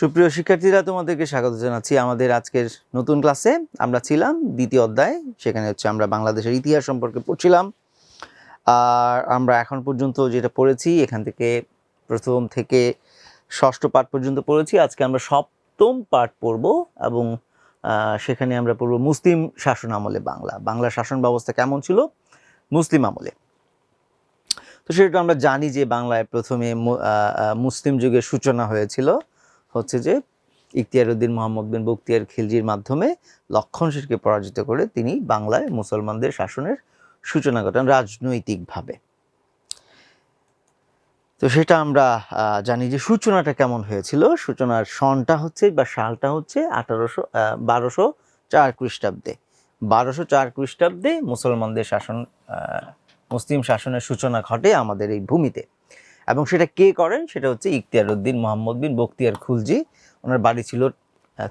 সুপ্রিয় শিক্ষার্থীরা, তোমাদেরকে স্বাগত জানাচ্ছি আমাদের আজকের নতুন ক্লাসে। আমরা ছিলাম দ্বিতীয় অধ্যায়, সেখানে হচ্ছে আমরা বাংলাদেশের ইতিহাস সম্পর্কে পড়ছিলাম। আর আমরা এখন পর্যন্ত যেটা পড়েছি, এখান থেকে প্রথম থেকে ষষ্ঠ পাঠ পর্যন্ত পড়েছি। আজকে আমরা সপ্তম পাঠ পড়ব এবং সেখানে আমরা পড়ব মুসলিম শাসন আমলে বাংলা। বাংলা শাসন ব্যবস্থা কেমন ছিল? মুসলিম আমলে। তো সেটা আমরা জানি যে বাংলায় প্রথমে মুসলিম যুগের সূচনা হয়েছিল। হচ্ছে যে ইখতিয়ার উদ্দিন মোহাম্মদ বিন বক্তিয়ার খিলজির মাধ্যমে লক্ষণ সেনকে পরাজিত করে তিনি বাংলায় মুসলমানদের শাসনের সূচনা ঘটান রাজনৈতিকভাবে। তো সেটা আমরা জানি যে সূচনাটা কেমন হয়েছিল। সূচনার সনটা হচ্ছে বা সালটা হচ্ছে আঠারোশো বারোশো চার খ্রিস্টাব্দে। বারোশো চার খ্রিস্টাব্দে মুসলমানদের শাসন মুসলিম শাসনের সূচনা ঘটে আমাদের এই ভূমিতে। এবং সেটা কে করেন? সেটা হচ্ছে ইখতিয়ার উদ্দিন মোহাম্মদ বিন বখতিয়ার খুলজি। ওনার বাড়ি ছিল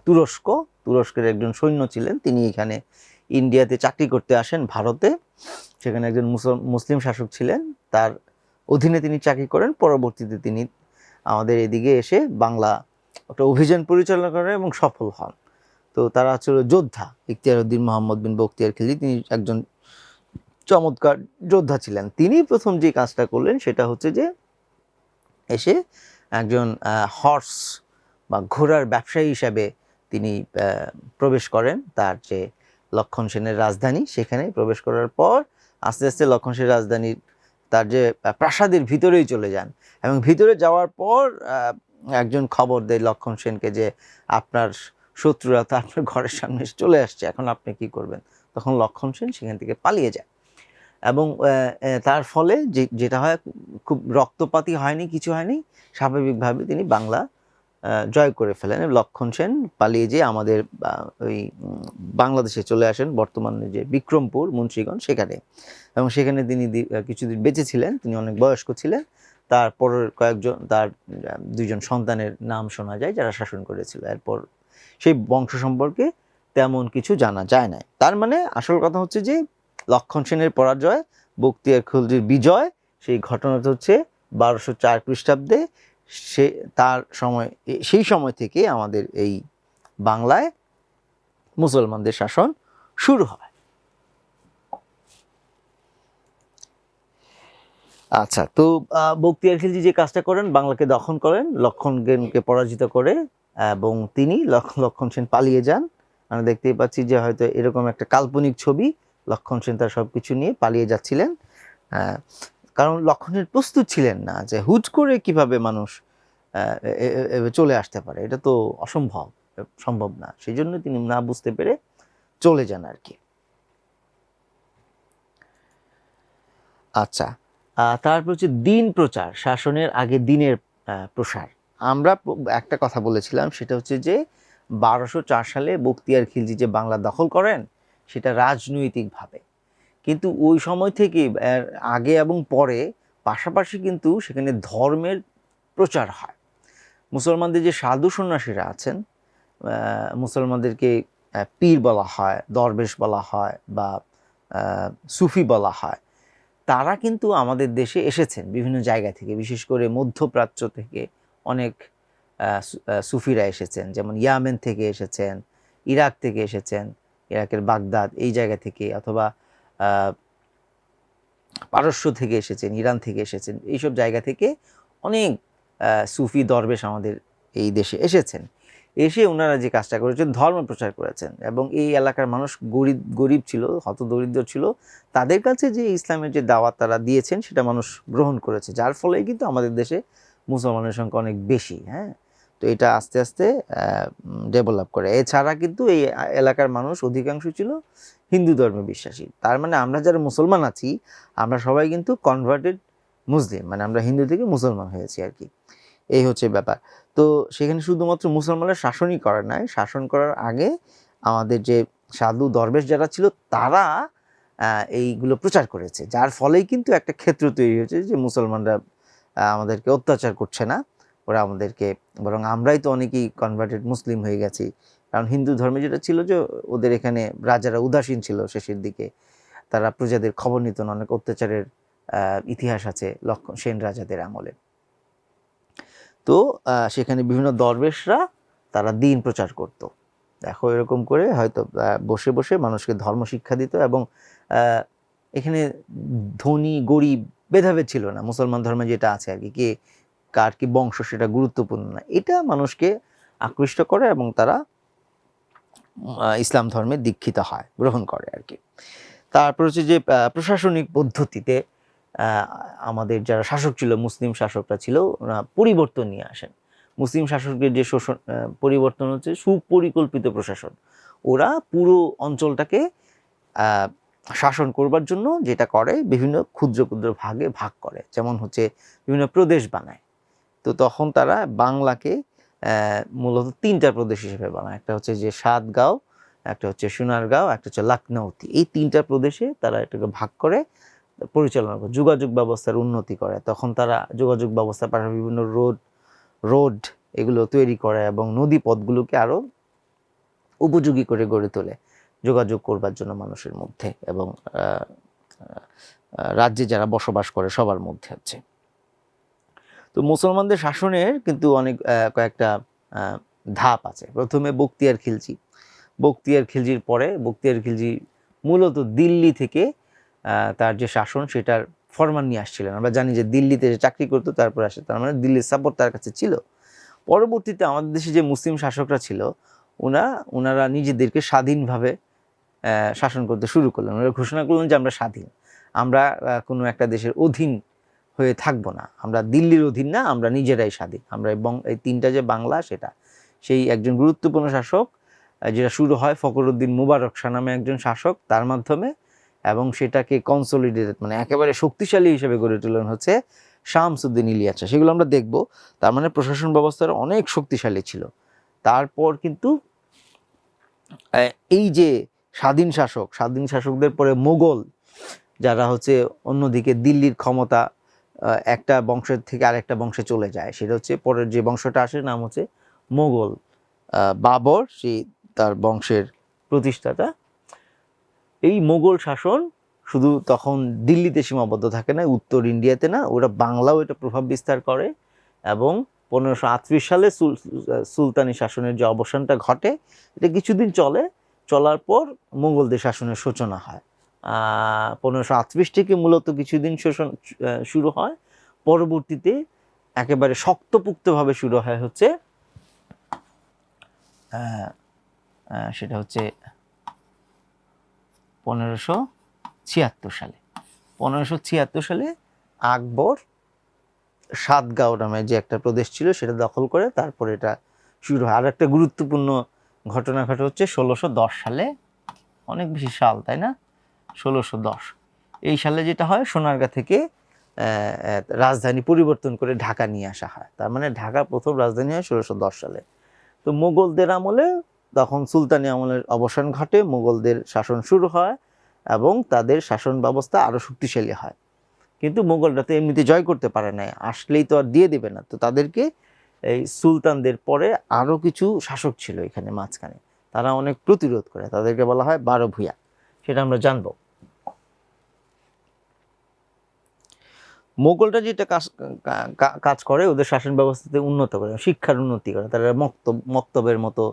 তুরস্ক। তুরস্কের একজন সৈন্য ছিলেন। তিনি এখানে ইন্ডিয়াতে চাকরি করতে আসেন ভারতে। সেখানে একজন মুসল- মুসলিম শাসক ছিলেন। তার অধীনে তিনি চাকরি করেন। পরবর্তীতে তিনি আমাদের এদিকে এসে বাংলা একটা অভিযান পরিচালনা করেন এবং সফল হন। তো তারা ছিল যোদ্ধা। ইখতিয়ার উদ্দিন মোহাম্মদ বিন বখতিয়ার খিলজি, তিনি একজন চমৎকার যোদ্ধা ছিলেন। তিনি প্রথম যে কাজটা করলেন সেটা হচ্ছে যে এসে একজন হর্স বা ঘোড়ার ব্যবসায়ী হিসাবে তিনি প্রবেশ করেন। তার যে লক্ষণ সেনের রাজধানী, সেখানে প্রবেশ করার পর আস্তে আস্তে লক্ষণ সেনের রাজধানীর, তার যে প্রাসাদের ভিতরেই চলে যান এবং ভিতরে যাওয়ার পর একজন খবর দেয় লক্ষণ সেনকে যে, আপনার শত্রুরা তো আপনার ঘরের সামনে চলে আসছে, এখন আপনি কি করবেন? তখন লক্ষণ সেন সেখান থেকে পালিয়ে যায়। এবং তার ফলে যে, যেটা হয়, খুব রক্তপাতই হয়নি, কিছু হয়নি, স্বাভাবিকভাবে তিনি বাংলা জয় করে ফেলেন। লক্ষণ সেন পালিয়ে যেয়ে আমাদের ওই বাংলাদেশে চলে আসেন বর্তমানে যে বিক্রমপুর, মুন্সীগঞ্জ, সেখানে। এবং সেখানে তিনি কিছুদিন বেঁচে ছিলেন তিনি অনেক বয়স্ক ছিলেন। তারপর কয়েকজন, তার দুইজন সন্তানের নাম শোনা যায়, যারা শাসন করেছিল। এরপর সেই বংশ সম্পর্কে তেমন কিছু জানা যায় না তার মানে আসল কথা হচ্ছে যে লক্ষণ সেনের পরাজয় বক্তিয়ার খুলজির বিজয়, সেই ঘটনাটা হচ্ছে বারোশো চার খ্রিস্টাব্দে। সে, তার সময়, সেই সময় থেকে আমাদের এই বাংলায় মুসলমানদের শাসন শুরু হয়। আচ্ছা তো বক্তিয়ার খিলজি যে কাজটা করেন, বাংলাকে দখল করেন, লক্ষণ সেনকে পরাজিত করে, এবং তিনি লক্ষ- লক্ষণ সেন পালিয়ে যান। আমরা দেখতেই পাচ্ছি যে হয়তো এরকম একটা কাল্পনিক ছবি লক্ষণ সেন তার সব কিছু নিয়ে পালিয়ে যাচ্ছিলেন। কারণ লক্ষণ সেন প্রস্তুত ছিলেন না যে হুট করে কীভাবে মানুষ চলে আসতে পারে। এটা তো অসম্ভব, সম্ভব না। সেই জন্য তিনি না বুঝতে পেরে চলে যান আর কি। আচ্ছা তারপর হচ্ছে দিন প্রচার, শাসনের আগে দিনের প্রসার। আমরা একটা কথা বলেছিলাম, সেটা হচ্ছে যে বারোশো চার সালে বক্তিয়ার খিলজি যে বাংলা দখল করেন সেটা রাজনৈতিকভাবে। কিন্তু ওই সময় থেকে আগে এবং পরে পাশাপাশি কিন্তু সেখানে ধর্মের প্রচার হয়। মুসলমানদের যে সাধু সন্ন্যাসীরা আছেন মুসলমানদেরকে পীর বলা হয়, দরবেশ বলা হয় বা সুফি বলা হয়, তারা কিন্তু আমাদের দেশে এসেছেন বিভিন্ন জায়গা থেকে। বিশেষ করে মধ্যপ্রাচ্য থেকে অনেক সুফিরা এসেছেন। যেমন ইয়ামেন থেকে এসেছেন, ইরাক থেকে এসেছেন ইরাকের বাগদাদ এই জায়গা থেকে অথবা পারস্য থেকে এসেছেন, ইরান থেকে এসেছেন, এইসব জায়গা থেকে অনেক সুফি দরবেশ আমাদের এই দেশে এসেছেন। এসে ওনারা যে কাজটা করেছেন, ধর্ম প্রচার করেছেন এবং এই এলাকার মানুষ গরিব গরিব ছিল, হতদরিদ্র ছিল, তাদের কাছে যে ইসলামের যে দাওয়াত তারা দিয়েছেন, সেটা মানুষ গ্রহণ করেছে। যার ফলে কিন্তু আমাদের দেশে মুসলমানের সংখ্যা অনেক বেশি হ্যাঁ? তো এটা আস্তে আস্তে ডেভেলপ করে। এছাড়া কিন্তু এই এলাকার মানুষ অধিকাংশ ছিল হিন্দু ধর্মে বিশ্বাসী। তার মানে আমরা যারা মুসলমান আছি, আমরা সবাই কিন্তু কনভার্টেড মুসলিম। মানে আমরা হিন্দু থেকে মুসলমান হয়েছি আর কি। এই হচ্ছে ব্যাপার। তো সেখানে শুধুমাত্র মুসলমানের শাসনই করার নাই। শাসন করার আগে আমাদের যে সাধু দরবেশ যারা ছিল, তারা এইগুলো প্রচার করেছে। যার ফলেই কিন্তু একটা ক্ষেত্র তৈরি হয়েছে যে মুসলমানরা আমাদেরকে অত্যাচার করছে না। ওরা আমাদেরকে, বরং আমরাই তো অনেকেই কনভার্টেড মুসলিম হয়ে গেছি। কারণ হিন্দু ধর্মে যেটা ছিল যে, ওদের এখানে রাজারা উদাসীন ছিল শেষের দিকে। তারা প্রজাদের খবর নিত না, অনেক অত্যাচারের ইতিহাস আছে লক্ষণ সেন রাজাদের আমলে। তো সেখানে বিভিন্ন দরবেশরা তারা দিন প্রচার করত। দেখো এরকম করে হয়তো বসে বসে মানুষকে ধর্ম শিক্ষা দিত এবং এখানে ধনী, গরিব, ভেদাভেদ ছিল না। মুসলমান ধর্মে যেটা আছে আর কি, কে কার কি বংশ সেটা গুরুত্বপূর্ণ না। এটা মানুষকে আকৃষ্ট করে এবং তারা ইসলাম ধর্মে দীক্ষিত হয়, গ্রহণ করে আর কি। তারপর হচ্ছে যে প্রশাসনিক পদ্ধতিতে আমাদের যারা শাসক ছিল, মুসলিম শাসকরা ছিল, ওরা পরিবর্তন নিয়ে আসেন। মুসলিম শাসকের যে শোষণ পরিবর্তন হচ্ছে সুপরিকল্পিত প্রশাসন। ওরা পুরো অঞ্চলটাকে শাসন করবার জন্য যেটা করে, বিভিন্ন ক্ষুদ্র ক্ষুদ্র ভাগে ভাগ করে। যেমন হচ্ছে বিভিন্ন প্রদেশ বানায়। তো তখন তারা বাংলাকে মূলত তিনটা প্রদেশ হিসেবে বানায়। একটা হচ্ছে যে সাতগাঁও, একটা হচ্ছে সোনারগাঁও, একটা হচ্ছে লখনৌতি এই তিনটা প্রদেশে তারা এটাকে ভাগ করে পরিচালনা করে, যোগাযোগ ব্যবস্থার উন্নতি করে। তখন তারা যোগাযোগ ব্যবস্থার পাশাপাশি বিভিন্ন রোড রোড এগুলো তৈরি করে এবং নদী পথগুলোকে আরও উপযোগী করে গড়ে তোলে যোগাযোগ করবার জন্য মানুষের মধ্যে এবং রাজ্যে যারা বসবাস করে সবার মধ্যে হচ্ছে। তো মুসলমানদের শাসনের কিন্তু অনেক কয়েকটা ধাপ আছে। প্রথমে বক্তিয়ার খিলজি। বক্তিয়ার খিলজির পরে, বক্তিয়ার খিলজি মূলত দিল্লি থেকে তার যে শাসন সেটার ফরমান নিয়ে আসছিলেন। আমরা জানি যে দিল্লিতে যে চাকরি করতো, তারপর আসে, তার মানে দিল্লির সাপোর্ট তার কাছে ছিল। পরবর্তীতে আমাদের দেশে যে মুসলিম শাসকরা ছিল, ওনা, ওনারা নিজেদেরকে স্বাধীনভাবে শাসন করতে শুরু করলেন। ওনারা ঘোষণা করলেন যে আমরা স্বাধীন। আমরা কোনো একটা দেশের অধীন হয়ে থাকব না। আমরা দিল্লির অধীন না, আমরা নিজেরাই স্বাধীন। আমরা এবং এই তিনটা যে বাংলা, সেটা। সেই একজন গুরুত্বপূর্ণ শাসক যেটা শুরু হয় ফখরুদ্দিন মুবারক শাহ নামে একজন শাসক, তার মাধ্যমে। এবং সেটাকে কনসলিডেটেড মানে একেবারে শক্তিশালী হিসেবে গড়ে তোলেন হচ্ছে শামসুদ্দিন ইলিয়াসা সেগুলো আমরা দেখব। তার মানে প্রশাসন ব্যবস্থার অনেক শক্তিশালী ছিল। তারপর কিন্তু এই যে স্বাধীন শাসক, স্বাধীন শাসকদের পরে মোগল, যারা হচ্ছে অন্যদিকে দিল্লির ক্ষমতা একটা বংশের থেকে আরেকটা বংশে চলে যায়। সেটা হচ্ছে পরের যে বংশটা আসে, নাম হচ্ছে মোগল বাবর, সেই তার বংশের প্রতিষ্ঠাতা। এই মোগল শাসন শুধু তখন দিল্লিতে সীমাবদ্ধ থাকে না, উত্তর ইন্ডিয়াতে না, ওরা বাংলাও এটা প্রভাব বিস্তার করে এবং পনেরোশো আটত্রিশ সুল- সুলতানি শাসনের যে অবসানটা ঘটে, এটা কিছুদিন চলে, চলার পর মোগলদের শাসনের সূচনা হয়। পনেরোশো আটত্রিশ থেকে মূলত কিছুদিন শোষণ শুরু হয়। পরবর্তীতে একেবারে শক্তপুক্তভাবে শুরু হয় হচ্ছে সেটা হচ্ছে পনেরোশো ছিয়াত্তর সালে। পনেরোশো ছিয়াত্তর সালে আকবর সাতগাঁও নামে যে একটা প্রদেশ ছিল সেটা দখল করে তারপরে এটা শুরু হয়। আর একটা গুরুত্বপূর্ণ ঘটনা ঘটে হচ্ছে ষোলোশো দশ সালে। অনেক বেশি সাল, তাই না? ষোলোশো দশ। এই সালে যেটা হয়, সোনারগাঁ থেকে রাজধানী পরিবর্তন করে ঢাকা নিয়ে আসা হয়। তার মানে ঢাকা প্রথম রাজধানী হয় ষোলোশো দশ সালে। তো মোগলদের আমলে তখন সুলতানি আমলের অবসান ঘটে, মোগলদের শাসন শুরু হয় এবং তাদের শাসন ব্যবস্থা আরও শক্তিশালী হয়। কিন্তু মোগলরা তো এমনিতে জয় করতে পারে না আসলেই তো আর দিয়ে দেবে না। তো তাদেরকে এই সুলতানদের পরে আরও কিছু শাসক ছিল এখানে মাঝখানে। তারা অনেক প্রতিরোধ করে, তাদেরকে বলা হয় বারো ভূয়া সেটা আমরা জানব। মোগলরা যেটা কাজ কাজ করে, ওদের শাসন ব্যবস্থাতে উন্নত করে, শিক্ষার উন্নতি করে। তারা মক্তব, মক্তবের মতো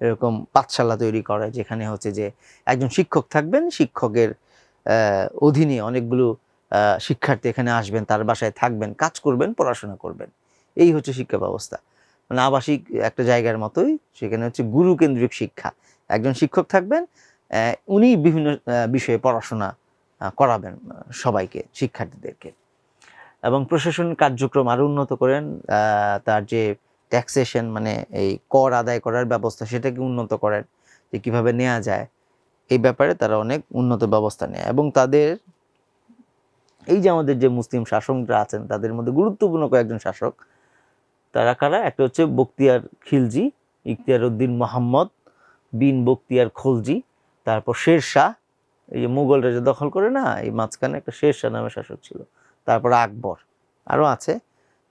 এরকম পাঠশালা তৈরি করে, যেখানে হচ্ছে যে একজন শিক্ষক থাকবেন, শিক্ষকের অধীনে অনেকগুলো শিক্ষার্থী এখানে আসবেন, তার বাসায় থাকবেন, কাজ করবেন, পড়াশোনা করবেন। এই হচ্ছে শিক্ষা ব্যবস্থা। মানে আবাসিক একটা জায়গার মতোই, সেখানে হচ্ছে গুরুকেন্দ্রিক শিক্ষা। একজন শিক্ষক থাকবেন উনি বিভিন্ন বিষয়ে পড়াশোনা করাবেন সবাইকে, শিক্ষার্থীদেরকে। এবং প্রশাসন কার্যক্রম আরও উন্নত করেন তার যে ট্যাক্সেশন মানে এই কর আদায় করার ব্যবস্থা, সেটাকে উন্নত করেন, যে কীভাবে নেওয়া যায়, এই ব্যাপারে তারা অনেক উন্নত ব্যবস্থা নেয়। এবং তাদের, এই যে আমাদের যে মুসলিম শাসকরা আছেন, তাদের মধ্যে গুরুত্বপূর্ণ কয়েকজন শাসক, তারা কারা? একটা হচ্ছে বক্তিয়ার খিলজি, ইখতিয়ার উদ্দিন মোহাম্মদ, বিন বক্তিয়ার খলজি তারপর শের শাহ এই যে মুঘলরা যে দখল করে না, এই মাঝখানে একটা শের শাহ নামে শাসক ছিল। তারপর আকবর আরও আছে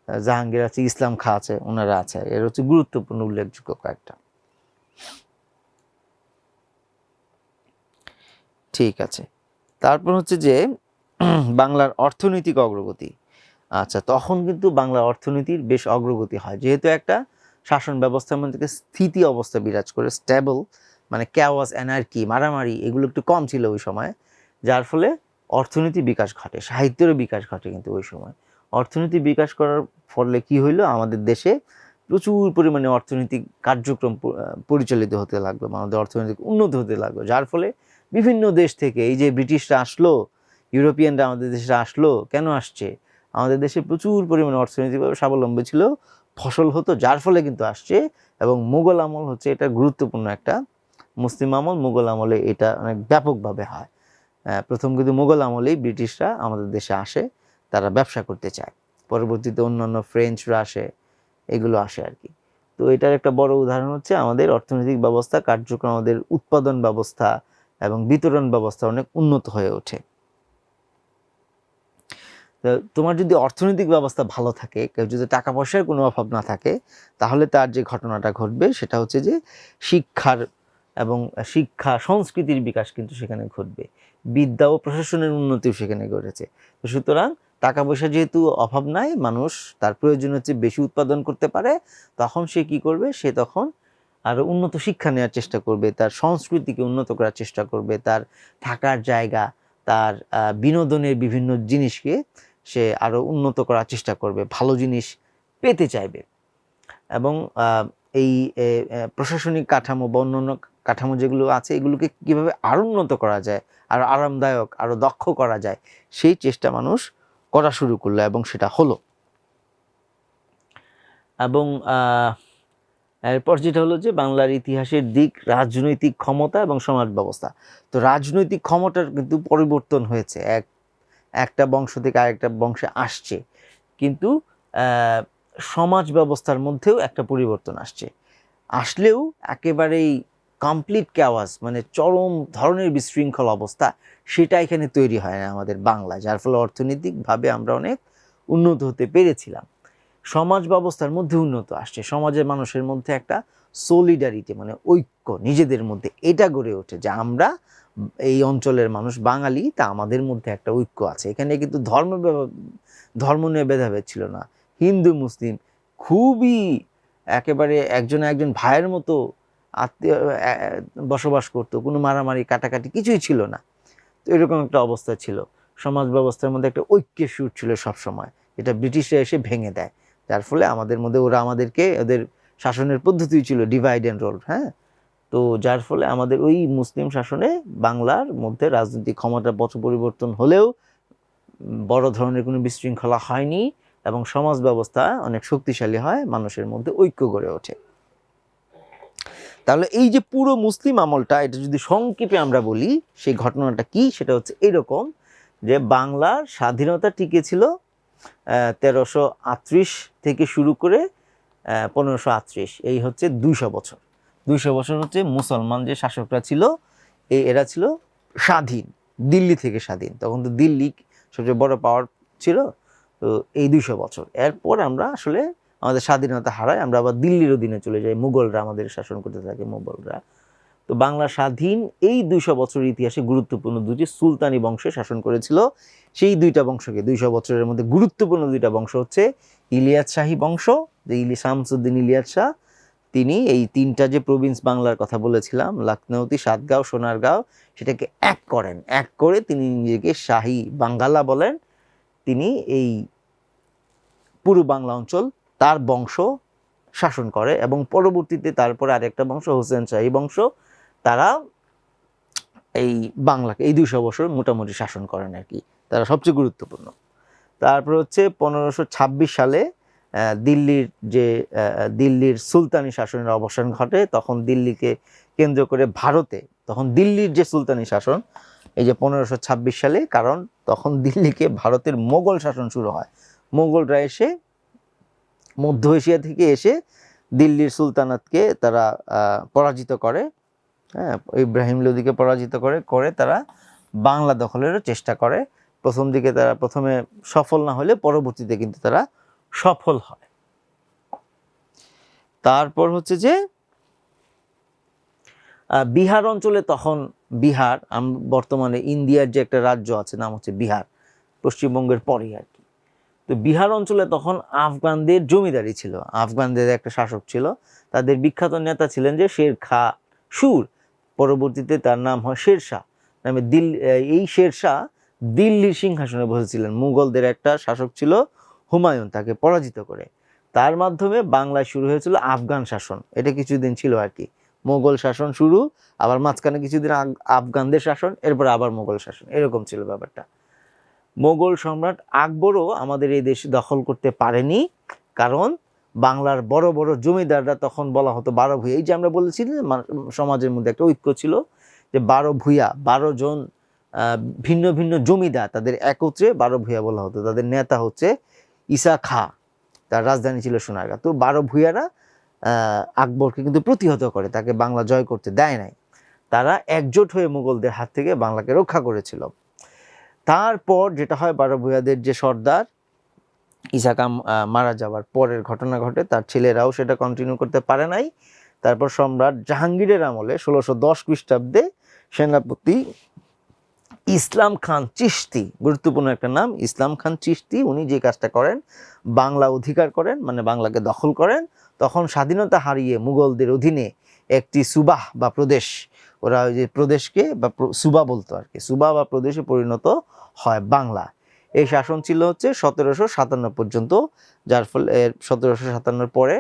জাহাঙ্গীর আছে, ইসলাম খা আছে ওনারা আছে। এর হচ্ছে গুরুত্বপূর্ণ উল্লেখযোগ্য কয়েকটা। ঠিক আছে। তারপর হচ্ছে যে, বাংলার অর্থনৈতিক অগ্রগতি। আচ্ছা তখন কিন্তু বাংলা অর্থনীতির বেশ অগ্রগতি হয়। যেহেতু একটা শাসন ব্যবস্থার মধ্যে স্থিতি অবস্থা বিরাজ করে স্টেবল মানে ক্যাওয়াস অ্যানার্কি মারামারি এগুলো একটু কম ছিল ওই সময়, যার ফলে অর্থনীতি বিকাশ ঘটে, সাহিত্যেরও বিকাশ ঘটে কিন্তু ওই সময়। অর্থনীতি বিকাশ করার ফলে কি হইল? আমাদের দেশে প্রচুর পরিমাণে অর্থনৈতিক কার্যক্রম পরিচালিত হতে লাগল, আমাদের অর্থনৈতিক উন্নত হতে লাগল, যার ফলে বিভিন্ন দেশ থেকে এই যে ব্রিটিশরা আসলো, ইউরোপিয়ানরা আমাদের দেশে আসলো, কেন আসছে? আমাদের দেশে প্রচুর পরিমাণে অর্থনৈতিকভাবে স্বাবলম্বী ছিল, ফসল হতো, যার ফলে কিন্তু আসছে, এবং মুঘল আমল হচ্ছে এটা গুরুত্বপূর্ণ একটা মুসলিম আমল, মুঘল আমলে এটা অনেক ব্যাপকভাবে হয়। প্রথম কিন্তু মুঘল আমলেই ব্রিটিশরা আমাদের দেশে আসে, তারা ব্যবসা করতে চায়। পরবর্তীতে অন্যান্য ফ্রেঞ্চরা আসে, এগুলো আসে আর কি। তো এটার একটা বড় উদাহরণ হচ্ছে আমাদের অর্থনৈতিক ব্যবস্থা, কার্যক্রম আমাদের উৎপাদন ব্যবস্থা এবং বিতরণ ব্যবস্থা অনেক উন্নত হয়ে ওঠে। তোমার যদি অর্থনৈতিক ব্যবস্থা ভালো থাকে, কেউ যদি টাকা পয়সার কোনো অভাব না থাকে, তাহলে তার যে ঘটনাটা ঘটবে সেটা হচ্ছে যে শিক্ষার এবং শিক্ষা, সংস্কৃতির বিকাশ কিন্তু সেখানে ঘটবে। বিদ্যা ও প্রশাসনের উন্নতিও সেখানে ঘটেছে। তো সুতরাং টাকা পয়সা যেহেতু অভাব নাই, মানুষ তার প্রয়োজন হচ্ছে বেশি উৎপাদন করতে পারে, তখন সে কি করবে? সে তখন আরও উন্নত শিক্ষা নেওয়ার চেষ্টা করবে, তার সংস্কৃতিকে উন্নত করার চেষ্টা করবে, তার থাকার জায়গা, তার বিনোদনের বিভিন্ন জিনিসকে সে আরও উন্নত করার চেষ্টা করবে, ভালো জিনিস পেতে চাইবে। এবং এই প্রশাসনিক কাঠামো বা অন্যান্য কাঠামো যেগুলো আছে, এগুলোকে কীভাবে আরও উন্নত করা যায়, আরও আরামদায়ক, আরও দক্ষ করা যায়, সেই চেষ্টা মানুষ করা শুরু করল এবং সেটা হলো। এবং এরপর যেটা হলো যে বাংলার ইতিহাসের দিক, রাজনৈতিক ক্ষমতা এবং সমাজ ব্যবস্থা। তো রাজনৈতিক ক্ষমতার কিন্তু পরিবর্তন হয়েছে। এক, একটা বংশ থেকে আরেকটা বংশে আসছে। কিন্তু সমাজ ব্যবস্থার মধ্যেও একটা পরিবর্তন আসছে। আসলেও একেবারেই কমপ্লিট ক্যাওয়াস মানে চরম ধরনের বিশৃঙ্খল অবস্থা, সেটা এখানে তৈরি হয় না আমাদের বাংলা যার ফলে অর্থনৈতিকভাবে আমরা অনেক উন্নত হতে পেরেছিলাম। সমাজ ব্যবস্থার মধ্যে উন্নত আসছে, সমাজের মানুষের মধ্যে একটা সলিডারিটি মানে ঐক্য নিজেদের মধ্যে, এটা গড়ে ওঠে যে আমরা এই অঞ্চলের মানুষ বাঙালি, তা আমাদের মধ্যে একটা ঐক্য আছে। এখানে কিন্তু ধর্ম ধর্ম নিয়ে ভেদাভেদ ছিল না। হিন্দু, মুসলিম খুবই একেবারে একজন একজন ভাইয়ের মতো আত্মীয় বসবাস করতো, কোনো মারামারি, কাটাকাটি কিছুই ছিল না। তো এরকম একটা অবস্থা ছিল। সমাজ ব্যবস্থার মধ্যে একটা ঐক্যের সুর ছিল সবসময়। এটা ব্রিটিশরা এসে ভেঙে দেয়। যার ফলে আমাদের মধ্যে ওরা আমাদেরকে, ওদের শাসনের পদ্ধতি ছিল ডিভাইড অ্যান্ড রোল হ্যাঁ? তো যার ফলে আমাদের ওই মুসলিম শাসনে বাংলার মধ্যে রাজনৈতিক ক্ষমতা পথ পরিবর্তন হলেও বড় ধরনের কোনো বিশৃঙ্খলা হয়নি এবং সমাজ ব্যবস্থা অনেক শক্তিশালী হয়, মানুষের মধ্যে ঐক্য গড়ে ওঠে। তাহলে এই যে পুরো মুসলিম আমলটা, এটা যদি সংক্ষেপে আমরা বলি, সেই ঘটনাটা কি? সেটা হচ্ছে এরকম যে বাংলার স্বাধীনতা টিকে ছিল তেরোশো আটত্রিশ থেকে শুরু করে পনেরোশো আটত্রিশ। এই হচ্ছে দুইশো বছর। দুইশো বছর হচ্ছে মুসলমান যে শাসকরা ছিল এই এরা ছিল স্বাধীন, দিল্লি থেকে স্বাধীন। তখন তো দিল্লি সবচেয়ে বড় পাওয়ার ছিল, তো এই দুইশো বছর। এরপর আমরা আসলে আমাদের স্বাধীনতা হারায়, আমরা আবার দিল্লির অধীনে চলে যাই, মুঘলরা আমাদের শাসন করতে থাকে মুঘলরা তো বাংলা স্বাধীন, এই দুইশো বছরের ইতিহাসে গুরুত্বপূর্ণ দুটি সুলতানি বংশে শাসন করেছিল। সেই দুইটা বংশকে, দুইশো বছরের মধ্যে গুরুত্বপূর্ণ দুইটা বংশ হচ্ছে ইলিয়াস শাহী বংশ, যে ইলি শামসুদ্দিন ইলিয়াস শাহ। তিনি এই তিনটা যে প্রভিন্স বাংলার কথা বলেছিলাম, লখনৌতি, সাতগাঁও, সোনারগাঁও, সেটাকে এক করেন। এক করে তিনি নিজেকে শাহী বাঙ্গালা বলেন। তিনি এই পুরো বাংলা অঞ্চল তার বংশ শাসন করে এবং পরবর্তীতে তারপরে আরেকটা বংশ, হোসেন শাহী বংশ, তারা এই বাংলাকে, এই দুইশো বছর মোটামুটি শাসন করেন আর কি। তারা সবচেয়ে গুরুত্বপূর্ণ। তারপর হচ্ছে পনেরোশো ছাব্বিশ সালে দিল্লির যে দিল্লির সুলতানি শাসনের অবসান ঘটে, তখন দিল্লিকে কেন্দ্র করে ভারতে, তখন দিল্লির যে সুলতানি শাসন, এই যে পনেরোশো ছাব্বিশ সালে, কারণ তখন দিল্লিকে ভারতের মোগল শাসন শুরু হয়। মোগলরা এসে মধ্য এশিয়া থেকে এসে দিল্লির সুলতানাতকে তারা পরাজিত করে। হ্যাঁ ইব্রাহিম লোদিকে পরাজিত করে করে তারা বাংলা দখলেরও চেষ্টা করে। প্রথম দিকে তারা প্রথমে সফল না হলে পরবর্তীতে কিন্তু তারা সফল হয়। তারপর হচ্ছে যে বিহার অঞ্চলে তখন বিহার বর্তমানে ইন্ডিয়ার যে একটা রাজ্য আছে, নাম হচ্ছে বিহার। পশ্চিমবঙ্গের কি। তো বিহার অঞ্চলে তখন আফগানদের জমিদারি ছিল। আফগানদের একটা শাসক ছিল। তাদের বিখ্যাত নেতা ছিলেন যে শের খা সুর। পরবর্তীতে তার নাম হয় শেরশাহ নামে দিল, এই শেরশাহ দিল্লির সিংহাসনে বসেছিলেন। মুঘলদের একটা শাসক ছিল হুমায়ুন, তাকে পরাজিত করে। তার মাধ্যমে বাংলায় শুরু হয়েছিল আফগান শাসন। এটা কিছুদিন ছিল আর কি। মোগল শাসন শুরু, আবার মাঝখানে কিছুদিন আফগানদের শাসন, এরপর আবার মোগল শাসন। এরকম ছিল ব্যাপারটা। মোগল সম্রাট আকবরও আমাদের এই দেশ দখল করতে পারেনি, কারণ বাংলার বড় বড় জমিদাররা তখন বলা হতো বারো ভূঁইয়া। এই যে আমরা বলেছি সমাজের মধ্যে একটা ঐক্য ছিল যে বারো ভূঁইয়া, বারো জন ভিন্ন ভিন্ন জমিদার তাদের একত্রে বারো ভূঁইয়া বলা হতো। তাদের নেতা হচ্ছে ইসা খা, তার রাজধানী ছিল সোনারগাঁ। তো বারো ভূঁইয়ারা আকবরকে কিন্তু প্রতিহত করে, তাকে বাংলা জয় করতে দেয় নাই। তারা একজোট হয়ে মুঘলদের হাত থেকে বাংলাকে রক্ষা করেছিল। তারপর যেটা হয় বারো ভূঁইয়াদের যে সর্দার, ইসাকা মারা যাওয়ার পরের ঘটনা ঘটে, তার ছেলেরাও সেটা কন্টিনিউ করতে পারে নাই। তারপর সম্রাট জাহাঙ্গীরের আমলে ষোলোশো দশ খ্রিস্টাব্দে সেনাপতি ইসলাম খান চিশতি, গুরুত্বপূর্ণ একটা নাম, ইসলাম খান চিশতি, উনি যে কাজটা করেন, বাংলা অধিকার করেন মানে বাংলাকে দখল করেন, তখন স্বাধীনতা হারিয়ে মুঘলদের অধীনে একটি সুবাহ বা প্রদেশ ওরা ওই যে প্রদেশকে বা সুবা বলতো আর কি। সুবা বা প্রদেশে পরিণত হয় বাংলা। এই শাসন ছিল হচ্ছে সতেরোশো সাতান্ন পর্যন্ত, যার ফলে সতেরোশো সাতান্নর পরে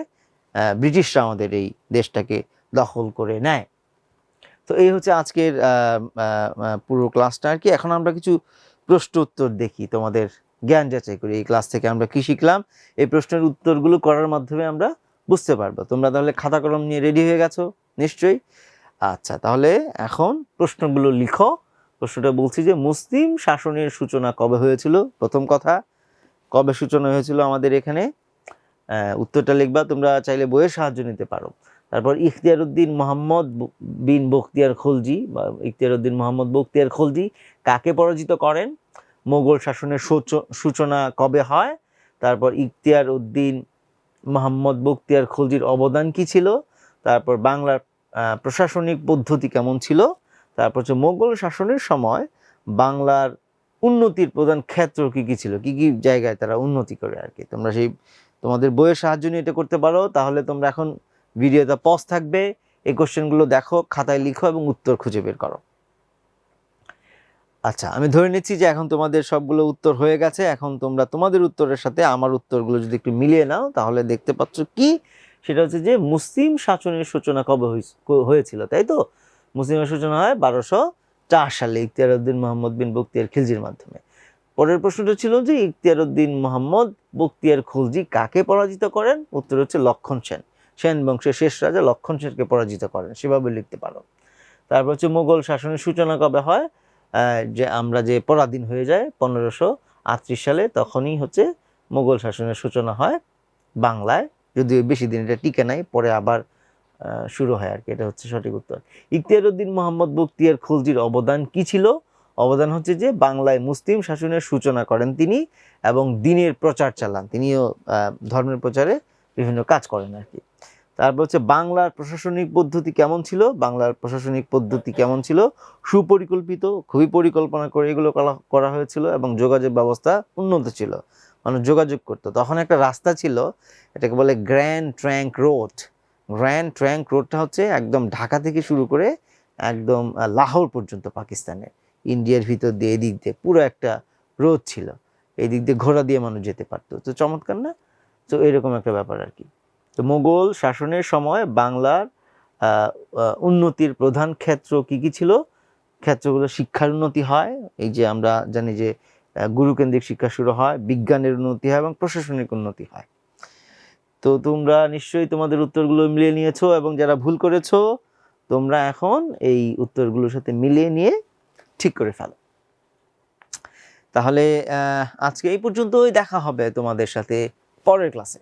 ব্রিটিশরা আমাদের এই দেশটাকে দখল করে নেয়। তো এই হচ্ছে আজকের পুরো ক্লাসটা আর কি। এখন আমরা কিছু প্রশ্ন উত্তর দেখি, তোমাদের জ্ঞান যাচাই করি। এই ক্লাস থেকে আমরা কি শিখলাম? এই প্রশ্নের উত্তরগুলো করার মাধ্যমে আমরা বুঝতে পারব। তোমরা তাহলে খাতা কলম নিয়ে রেডি হয়ে গেছো? নিশ্চয়ই? আচ্ছা তাহলে এখন প্রশ্নগুলো লিখো। প্রশ্নটা বলছি যে, মুসলিম শাসনের সূচনা কবে হয়েছিল? প্রথম কথা, কবে সূচনা হয়েছিল আমাদের এখানে? উত্তরটা লিখবা, তোমরা চাইলে বইয়ের সাহায্য নিতে পারো। তারপর ইখতিয়ার উদ্দিন মোহাম্মদ বিন বখতিয়ার খলজি বা ইখতিয়ার উদ্দিন মোহাম্মদ বখতিয়ার খলজি কাকে পরাজিত করেন? মোগল শাসনের সূচ- সূচনা কবে হয়? তারপর ইখতিয়ার উদ্দিন মোহাম্মদ বখতিয়ার খলজির অবদান কি ছিল? তারপর বাংলার প্রশাসনিক পদ্ধতি কেমন ছিল? তারপর হচ্ছে মোগল শাসনের সময় বাংলার উন্নতির প্রধান ক্ষেত্র কি কি ছিল? কি কি জায়গায় তারা উন্নতি করে আর কি? তোমরা সেই, তোমাদের বইয়ের সাহায্য নিয়ে এটা করতে পারো। তাহলে তোমরা এখন ভিডিওটা পজ থাকবে, এই কোশ্চেনগুলো দেখো, খাতায় লিখো এবং উত্তর খুঁজে বের করো। আচ্ছা আমি ধরে নিচ্ছি যে এখন তোমাদের সবগুলো উত্তর হয়ে গেছে। এখন তোমরা তোমাদের উত্তরের সাথে আমার উত্তরগুলো যদি একটু মিলিয়ে নাও, তাহলে দেখতে পাচ্ছ কি সেটা হচ্ছে যে মুসলিম শাসনের সূচনা কবে হয়েছিল, তাই তো? মুসলিমের সূচনা হয় বারোশো চার সালে ইখতিয়ার উদ্দিন মোহাম্মদ বিন বক্তিয়ার খিলজির মাধ্যমে। পরের প্রশ্নটা ছিল যে ইখতিয়ার উদ্দিন মোহাম্মদ বক্তিয়ার খুলজি কাকে পরাজিত করেন? উত্তর হচ্ছে লক্ষণ সেন। সেন বংশের শেষ রাজা লক্ষণ সেনকে পরাজিত করেন, সেভাবে লিখতে পারো। তারপর হচ্ছে মোগল শাসনের সূচনা কবে হয়? যে আমরা যে পরাধীন হয়ে যায় পনেরোশো আটত্রিশ সালে, তখনই হচ্ছে মোগল শাসনের সূচনা হয় বাংলায়। যদিও বেশি দিন এটা টিকে নাই, পরে আবার শুরু হয় আর কি। এটা হচ্ছে সঠিক উত্তর। ইখতিয়ার উদ্দিন মোহাম্মদ বক্তিয়ার খলজির অবদান কি ছিল? অবদান হচ্ছে যে, বাংলায় মুসলিম শাসনের সূচনা করেন তিনি এবং দিনের প্রচার চালান। তিনিও ধর্মের প্রচারে বিভিন্ন কাজ করেন আর কি। তারপর হচ্ছে, বাংলার প্রশাসনিক পদ্ধতি কেমন ছিল? বাংলার প্রশাসনিক পদ্ধতি কেমন ছিল? সুপরিকল্পিত, খুবই পরিকল্পনা করে এগুলো করা হয়েছিল এবং যোগাযোগ ব্যবস্থা উন্নত ছিল। মানুষ যোগাযোগ করতো। তখন একটা রাস্তা ছিল, এটাকে বলে grand trunk road grand trunk রোডটা হচ্ছে একদম ঢাকা থেকে শুরু করে একদম লাহোর পর্যন্ত পাকিস্তানের। ইন্ডিয়ার ভিতর দিয়ে এদিক দিয়ে পুরো একটা রোড ছিল। এই দিক দিয়ে ঘোড়া দিয়ে মানুষ যেতে পারতো। তো চমৎকার না? তো এরকম একটা ব্যাপার আর কি। তো মোগল শাসনের সময় বাংলার উন্নতির প্রধান ক্ষেত্র কি কি ছিল? ক্ষেত্রগুলো শিক্ষার উন্নতি হয়। এই যে আমরা জানি যে গুরুকেন্দ্রিক শিক্ষা শুরু হয়, বিজ্ঞানের উন্নতি হয় এবং প্রশাসনিক উন্নতি হয়। তো তোমরা নিশ্চয়ই তোমাদের উত্তরগুলো মিলিয়ে নিয়েছো এবং যারা ভুল করেছ, তোমরা এখন এই উত্তরগুলোর সাথে মিলিয়ে নিয়ে ঠিক করে ফেলো। তাহলে আজকে এই পর্যন্তই, দেখা হবে তোমাদের সাথে পরের ক্লাসে।